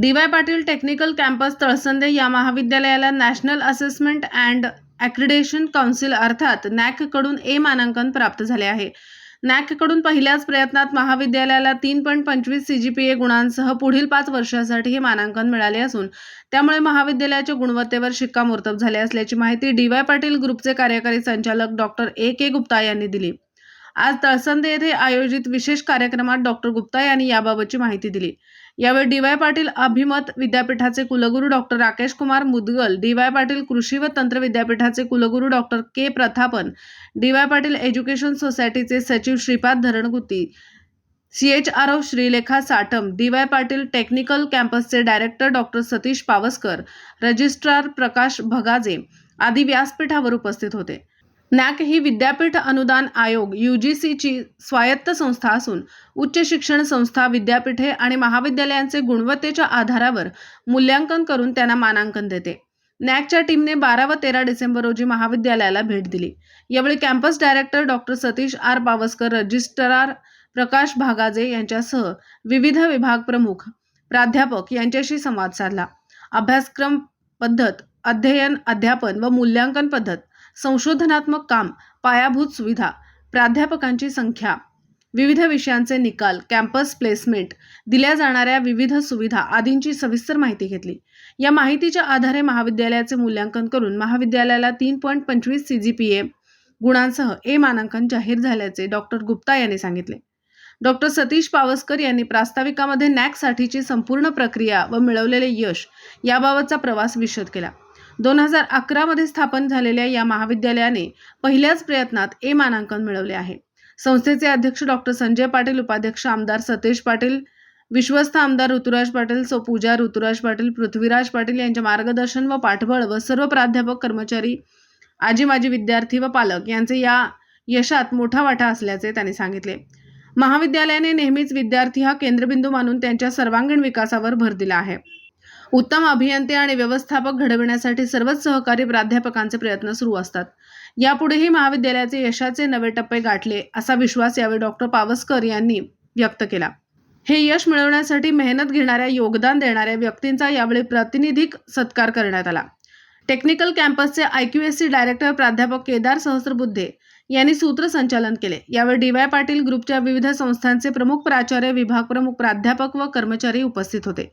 D Y Patil technical campus Talsande या महाविद्यालयाला national assessment and accreditation council अर्थात नॅककडून ए मानांकन प्राप्त झाले आहे. नॅककडून पहिल्याच प्रयत्नात महाविद्यालयाला तीन पॉईंट पंचवीस सी जी पी ए गुणांसह पुढील पाच वर्षासाठी हे मानांकन मिळाले असून त्यामुळे महाविद्यालयाच्या गुणवत्तेवर शिक्कामोर्तब झाले असल्याची माहिती डी वाय पाटील ग्रुपचे कार्यकारी संचालक डॉक्टर ए के गुप्ता यांनी दिली. आज तळसंदे येथे आयोजित विशेष कार्यक्रमात डॉक्टर गुप्ता यांनी याबाबतची माहिती दिली. यावेळी डी वाय पाटील अभिमत विद्यापीठाचे कुलगुरू doctor Rakesh Kumar Mudgal D Y Patil कृषी व तंत्र विद्यापीठाचे कुलगुरू doctor K Prathapan D Y Patil education सोसायटीचे सचिव Shripad Dharanguti C H R O Shrilekha Satam D Y Patil technical कॅम्पसचे director doctor Satish Pawaskar registrar Prakash Bhagaje आदी व्यासपीठावर उपस्थित होते. नॅक ही विद्यापीठ अनुदान आयोग यू जी सीची स्वायत्त संस्था असून उच्च शिक्षण संस्था विद्यापीठे आणि महाविद्यालयांचे गुणवत्तेच्या आधारावर मूल्यांकन करून त्यांना मानांकन देते. नॅकच्या टीमने बारा व तेरा डिसेंबर रोजी महाविद्यालयाला भेट दिली. यावेळी campus director doctor Satish R. Pawaskar registrar Prakash Bhagaje यांच्यासह विविध विभाग प्रमुख प्राध्यापक यांच्याशी संवाद साधला. अभ्यासक्रम पद्धत अध्ययन अध्यापन व मूल्यांकन पद्धत संशोधनात्मक काम पायाभूत सुविधा प्राध्यापकांची संख्या विविध विषयांचे निकाल कॅम्पस प्लेसमेंट दिल्या जाणाऱ्या विविध सुविधा आदींची सविस्तर माहिती घेतली. या माहितीच्या आधारे महाविद्यालयाचे मूल्यांकन करून महाविद्यालयाला तीन पॉईंट पंचवीस सी जी पी ए गुणांसह ए मानांकन जाहीर झाल्याचे डॉक्टर गुप्ता यांनी सांगितले. डॉक्टर सतीश पावसकर यांनी प्रास्ताविकामध्ये नॅकसाठीची संपूर्ण प्रक्रिया व मिळवलेले यश याबाबतचा प्रवास विशद केला. दोन हजार अकरामध्ये स्थापन झालेल्या या महाविद्यालयाने पहिल्याच प्रयत्नात ए मानांकन मिळवले आहे. संस्थेचे अध्यक्ष डॉक्टर संजय पाटील उपाध्यक्ष आमदार सतेज पाटील विश्वस्त आमदार ऋतुराज पाटील सो पूजा ऋतुराज पाटील पृथ्वीराज पाटील यांच्या मार्गदर्शन व पाठबळ व सर्व प्राध्यापक कर्मचारी आजी माजी विद्यार्थी व पालक यांचे या यशात मोठा वाटा असल्याचे त्यांनी सांगितले. महाविद्यालयाने नेहमीच विद्यार्थी हा केंद्रबिंदू मानून त्यांच्या सर्वांगीण विकासावर भर दिला आहे. उत्तम अभियंते आणि व्यवस्थापक घडविण्यासाठी सर्वच सहकारी प्राध्यापकांचे प्रयत्न सुरू असतात. यापुढेही महाविद्यालयाचे यशाचे नवे टप्पे गाठले असा विश्वास यावेळी डॉक्टर पावसकर यांनी व्यक्त केला. हे यश मिळवण्यासाठी मेहनत घेणाऱ्या योगदान देणाऱ्या व्यक्तींचा यावेळी प्रातिनिधिक सत्कार करण्यात आला. Technical कॅम्पसचे I Q S C director प्राध्यापक केदार सहस्रबुद्धे यांनी सूत्रसंचालन केले. यावेळी डी वाय पाटील ग्रुपच्या विविध संस्थांचे प्रमुख प्राचार्य विभाग प्रमुख प्राध्यापक व कर्मचारी उपस्थित होते.